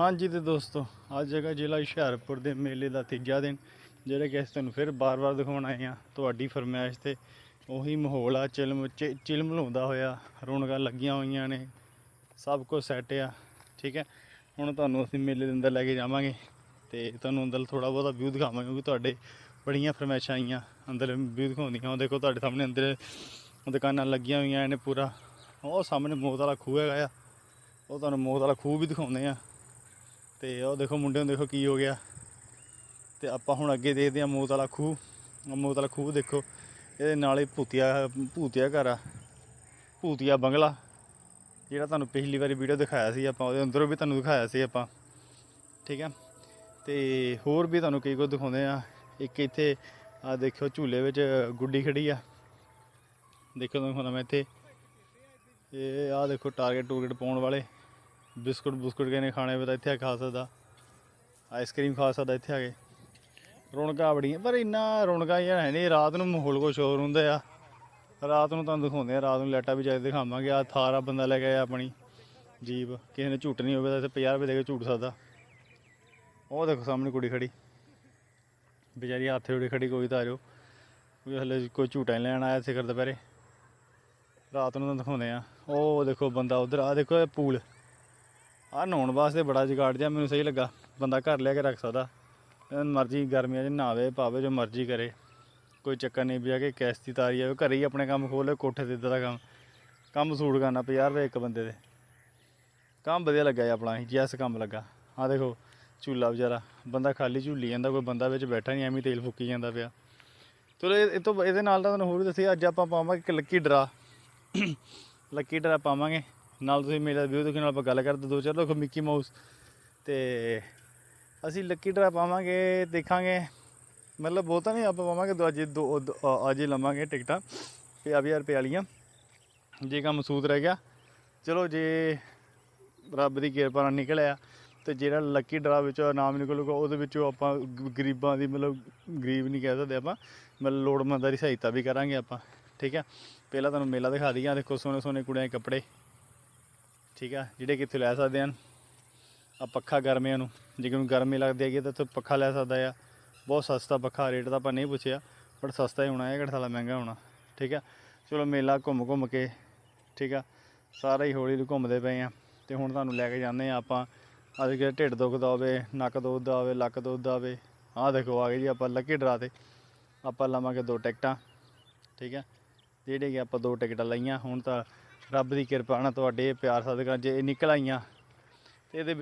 ਹਾਂਜੀ ਤੇ ਦੋਸਤੋ, ਅੱਜ ਹੈਗਾ ਜ਼ਿਲ੍ਹਾ ਹੁਸ਼ਿਆਰਪੁਰ ਦੇ ਮੇਲੇ ਦਾ ਤੀਜਾ ਦਿਨ, ਜਿਹੜਾ ਕਿ ਅਸੀਂ ਤੁਹਾਨੂੰ ਫਿਰ ਬਾਰ-ਬਾਰ ਦਿਖਾਉਣ ਆਏ ਆ ਤੁਹਾਡੀ ਫਰਮਾਇਸ਼ ਤੇ ਉਹੀ ਮਾਹੌਲ ਆ, ਚਿਲਮ ਚਿ- ਚਿਲਮਲਾਉਂਦਾ ਹੋਇਆ, ਰੌਣਕਾਂ ਲੱਗੀਆਂ ਹੋਈਆਂ ਨੇ, ਸਭ ਕੁਝ ਸੈੱਟ ਆ, ਠੀਕ ਹੈ? ਹੁਣ ਤੁਹਾਨੂੰ ਅਸੀਂ ਮੇਲੇ ਦੇ ਅੰਦਰ ਲੈ ਕੇ ਜਾਵਾਂਗੇ ਤੇ ਤੁਹਾਨੂੰ ਅੰਦਰ ਥੋੜਾ ਬਹੁਤਾ ਵਿਊ ਦਿਖਾਵਾਂਗੇ, ਕਿਉਂਕਿ ਤੁਹਾਡੇ ਬੜੀਆਂ ਫਰਮਾਇਸ਼ਾਂ ਆਈਆਂ। ਅੰਦਰ ਵਿਊ ਦਿਖਾਉਂਦੀਆਂ, ਉਹ ਦੇਖੋ ਤੁਹਾਡੇ ਸਾਹਮਣੇ ਅੰਦਰ ਦੁਕਾਨਾਂ ਲੱਗੀਆਂ ਹੋਈਆਂ ਨੇ ਪੂਰਾ। ਉਹ ਸਾਹਮਣੇ ਮੌਤ ਵਾਲਾ ਖੂਹ ਹੈਗਾ ਆ, ਉਹ ਤੁਹਾਨੂੰ ਮੌਤ ਵਾਲਾ ਖੂਹ ਵੀ ਦਿਖਾਉਂਦੇ ਆ। ਤੇ ਉਹ ਦੇਖੋ ਮੁੰਡੇ ਨੂੰ ਦੇਖੋ ਕੀ ਹੋ ਗਿਆ। ਤੇ ਆਪਾਂ ਹੁਣ ਅੱਗੇ ਦੇਖਦੇ ਆ ਮੌਤ ਵਾਲਾ ਖੂਹ। ਉਹ ਮੌਤ ਵਾਲਾ ਖੂਹ ਦੇਖੋ। ਇਹਦੇ ਨਾਲ ਹੀ ਭੂਤੀਆ ਭੂਤੀਆ ਘਰ ਆ। ਭੂਤੀਆ ਬੰਗਲਾ। ਜਿਹੜਾ ਤੁਹਾਨੂੰ ਪਿਛਲੀ ਵਾਰੀ ਵੀਡੀਓ ਦਿਖਾਇਆ ਸੀ ਆਪਾਂ, ਉਹਦੇ ਅੰਦਰੋਂ ਵੀ ਤੁਹਾਨੂੰ ਦਿਖਾਇਆ ਸੀ ਆਪਾਂ। ਠੀਕ ਹੈ ਤੇ ਹੋਰ ਵੀ ਤੁਹਾਨੂੰ ਕਈ ਕੁਝ ਦਿਖਾਉਂਦੇ ਆ। ਇੱਕ ਇੱਥੇ ਆ ਦੇਖਿਓ ਝੂਲੇ ਵਿੱਚ ਗੁੱਡੀ ਖੜੀ ਆ। ਦੇਖੋ ਤੁਹਾਨੂੰ ਮੈਂ ਇੱਥੇ। ਇਹ ਆ ਦੇਖੋ ਟਾਰਗੇਟ ਟੂਰਗੇਟ ਪਾਉਣ ਵਾਲੇ। ਬਿਸਕੁਟ ਬੁਸਕੁਟ ਕਿਸੇ ਨੇ ਖਾਣੇ ਹੋਵੇ ਤਾਂ ਇੱਥੇ ਆ ਕੇ ਖਾ ਸਕਦਾ। ਆਈਸਕ੍ਰੀਮ ਖਾ ਸਕਦਾ ਇੱਥੇ ਆ ਕੇ। ਰੌਣਕਾਂ ਬੜੀਆਂ, ਪਰ ਇੰਨਾ ਰੌਣਕਾਂ ਯਾਰ ਹੈ ਨਹੀਂ ਰਾਤ ਨੂੰ ਮਾਹੌਲ ਕੁਛ ਹੋਰ ਹੁੰਦਾ ਆ। ਰਾਤ ਨੂੰ ਤੁਹਾਨੂੰ ਦਿਖਾਉਂਦੇ ਆ, ਰਾਤ ਨੂੰ ਲਾਈਟਾਂ ਵੀ ਚਾਹੀਦੇ ਦਿਖਾਵਾਂਗੇ ਆ ਥਾਰਾ ਬੰਦਾ ਲੈ ਕੇ ਆਇਆ ਆਪਣੀ ਜੀਪ। ਕਿਸੇ ਨੇ ਝੂਟਣੀ ਹੋਵੇ ਤਾਂ ਇੱਥੇ 50 ਰੁਪਏ ਦੇ ਕੇ ਝੂਟ ਸਕਦਾ। ਉਹ ਦੇਖੋ ਸਾਹਮਣੇ ਕੁੜੀ ਖੜੀ। ਵਿਚਾਰੀ ਹੱਥੇ ਉੜੇ ਖੜੀ, ਕੋਈ ਤਾਂ ਆ ਜਾਓ। ਕੋਈ ਹਲੇ ਕੋਈ ਝੂਟਾ ਨਹੀਂ ਲੈਣ ਆਇਆ ਸਿਖਰ ਦੁਪਹਿਰੇ। ਰਾਤ ਨੂੰ ਤਾਂ ਦਿਖਾਉਂਦੇ ਆ। ਉਹ ਦੇਖੋ ਬੰਦਾ ਉਧਰ ਆ ਦੇਖੋ ਇਹ ਪੂਲ। ਆ ਨਹਾਉਣ ਵਾਸਤੇ ਬੜਾ ਜਗਾੜ ਜਿਹਾ, ਮੈਨੂੰ ਸਹੀ ਲੱਗਾ। ਬੰਦਾ ਘਰ ਲਿਆ ਕੇ ਰੱਖ ਸਕਦਾ। ਮਰਜ਼ੀ ਗਰਮੀਆਂ 'ਚ ਨਹਾਵੇ, ਪਾਵੇ, ਜੋ ਮਰਜ਼ੀ ਕਰੇ। ਕੋਈ ਚੱਕਰ ਨਹੀਂ ਵੀ ਆ ਕਿ ਕੈਸਤੀ ਤਾਰੀ ਆਵੇ ਘਰੇ ਹੀ ਆਪਣੇ ਕੰਮ ਖੋਲੇ ਕੋਠੇ ਤੇ ਇੱਦਾਂ ਦਾ ਕੰਮ। ਕੰਮ ਸੂਟ ਕਰਨਾ 50 ਰੁਪਏ ਇੱਕ ਬੰਦੇ ਦੇ। ਕੰਮ ਵਧੀਆ ਲੱਗਾ ਜੀ ਆਪਣਾ, ਜੈਸ ਕੰਮ ਲੱਗਾ। ਆ ਦੇਖੋ, ਝੂਲਾ ਵਿਚਾਰਾ। ਬੰਦਾ ਖਾਲੀ ਝੂਲੀ ਜਾਂਦਾ, ਕੋਈ ਬੰਦਾ ਵਿੱਚ ਬੈਠਾ ਨਹੀਂ, ਐਵੇਂ ਤੇਲ ਫੂਕੀ ਜਾਂਦਾ ਪਿਆ। ਚਲੋ, ਇਹ ਇਹ ਤੋਂ, ਇਹਦੇ ਨਾਲ ਤਾਂ ਤੁਹਾਨੂੰ ਹੋਰ ਵੀ ਦੱਸਿਆ, ਅੱਜ ਆਪਾਂ ਪਾਵਾਂਗੇ ਇੱਕ ਲੱਕੀ ਡਰਾ। ਲੱਕੀ ਡਰਾ ਪਾਵਾਂਗੇ। ਨਾਲ ਤੁਸੀਂ ਮੇਰਾ ਵਿਊ ਦੇਖਣ ਨਾਲ ਆਪਾਂ ਗੱਲ ਕਰਦੇ ਦੋ ਚਾਰ ਲੋਕ ਮਿੱਕੀ ਮਾਊਸ ਤੇ ਅਸੀਂ ਲੱਕੀ ਡਰਾ ਪਾਵਾਂਗੇ, ਦੇਖਾਂਗੇ। ਮਤਲਬ ਬਹੁਤਾ ਨਹੀਂ ਆਪਾਂ ਪਾਵਾਂਗੇ, ਦੋ ਅੱਜ ਦੋ ਅੱਜ ਲਵਾਂਗੇ ਟਿਕਟਾਂ 50000 ਰੁਪਏ ਵਾਲੀਆਂ। ਜੇ ਕੰਮ ਸੂਤ ਰਹਿ ਗਿਆ, ਚਲੋ ਜੇ ਰੱਬ ਦੀ ਕਿਰਪਾ ਨਾਲ ਨਿਕਲਿਆ, ਤੇ ਜਿਹੜਾ ਲੱਕੀ ਡਰਾ ਵਿੱਚੋਂ ਨਾਮ ਨਿਕਲੂਗਾ, ਉਹਦੇ ਵਿੱਚੋਂ ਆਪਾਂ ਗਰੀਬਾਂ ਦੀ ਮਤਲਬ ਗਰੀਬ ਨਹੀਂ ਕਹਿ ਸਕਦੇ ਆਪਾਂ, ਮਤਲਬ ਲੋੜਵੰਦਾਂ ਦੀ ਸਹਾਇਤਾ ਵੀ ਕਰਾਂਗੇ ਆਪਾਂ, ਠੀਕ ਹੈ ਪਹਿਲਾਂ ਤੁਹਾਨੂੰ ਮੇਲਾ ਦਿਖਾ ਦਈਆਂ ਦੇਖੋ ਸੋਹਣੇ ਸੋਹਣੇ ਕੁੜੀਆਂ ਕੱਪੜੇ। ਠੀਕ ਆ? ਜਿਹੜੇ ਕਿੱਥੇ ਲੈ ਸਕਦੇ ਹਨ। ਆ ਪੱਖਾ ਗਰਮੀਆਂ ਨੂੰ, ਜੇ ਕਿਨੂੰ ਗਰਮੀ ਲੱਗਦੀ ਹੈਗੀ ਤਾਂ ਇੱਥੇ ਪੱਖਾ ਲੈ ਸਕਦਾ ਆ। ਬਹੁਤ ਸਸਤਾ ਪੱਖਾ, ਰੇਟ ਤਾਂ ਆਪਾਂ ਨਹੀਂ ਪੁੱਛਿਆ, ਬਟ ਸਸਤਾ ਹੀ ਹੋਣਾ ਹੈ ਕਿਹੜਾ ਮਹਿੰਗਾ ਹੋਣਾ, ਠੀਕ ਆ? ਚਲੋ ਮੇਲਾ ਘੁੰਮ ਘੁੰਮ ਕੇ, ਠੀਕ ਆ? ਸਾਰਾ ਹੀ ਹੌਲੀ ਹੌਲੀ ਘੁੰਮਦੇ ਪਏ ਆ। ਤੇ ਹੁਣ ਤੁਹਾਨੂੰ ਲੈ ਕੇ ਜਾਂਦੇ ਆ ਆਪਾਂ। ਅੱਜ ਕੱਲ੍ਹ ਢਿੱਡ ਦੁਖਦਾ ਹੋਵੇ, ਨੱਕ ਦੁਖਦਾ ਹੋਵੇ, ਲੱਕ ਦੁਖਦਾ ਹੋਵੇ, ਆਹ ਦੇਖੋ, ਆ ਗਏ ਜੀ ਆਪਾਂ ਲੱਕੀ ਡਰਾ ਤੇ। ਆਪਾਂ ਲਵਾਂਗੇ ਦੋ ਟਿਕਟਾਂ, ਠੀਕ ਆ? ਜਿਹੜੇ ਕਿ ਆਪਾਂ ਦੋ ਟਿਕਟਾਂ ਲਈਆਂ, ਹੁਣ ਤਾਂ ਰੱਬ ਦੀ ਕਿਰਪਾ ਨਾਲ ਤੁਹਾਡੇ ਪਿਆਰ ਸਦਕਾ ਜੇ ਇਹ ਨਿਕਲ ਆਈਆਂ ਤੇ ਇਹਦੇ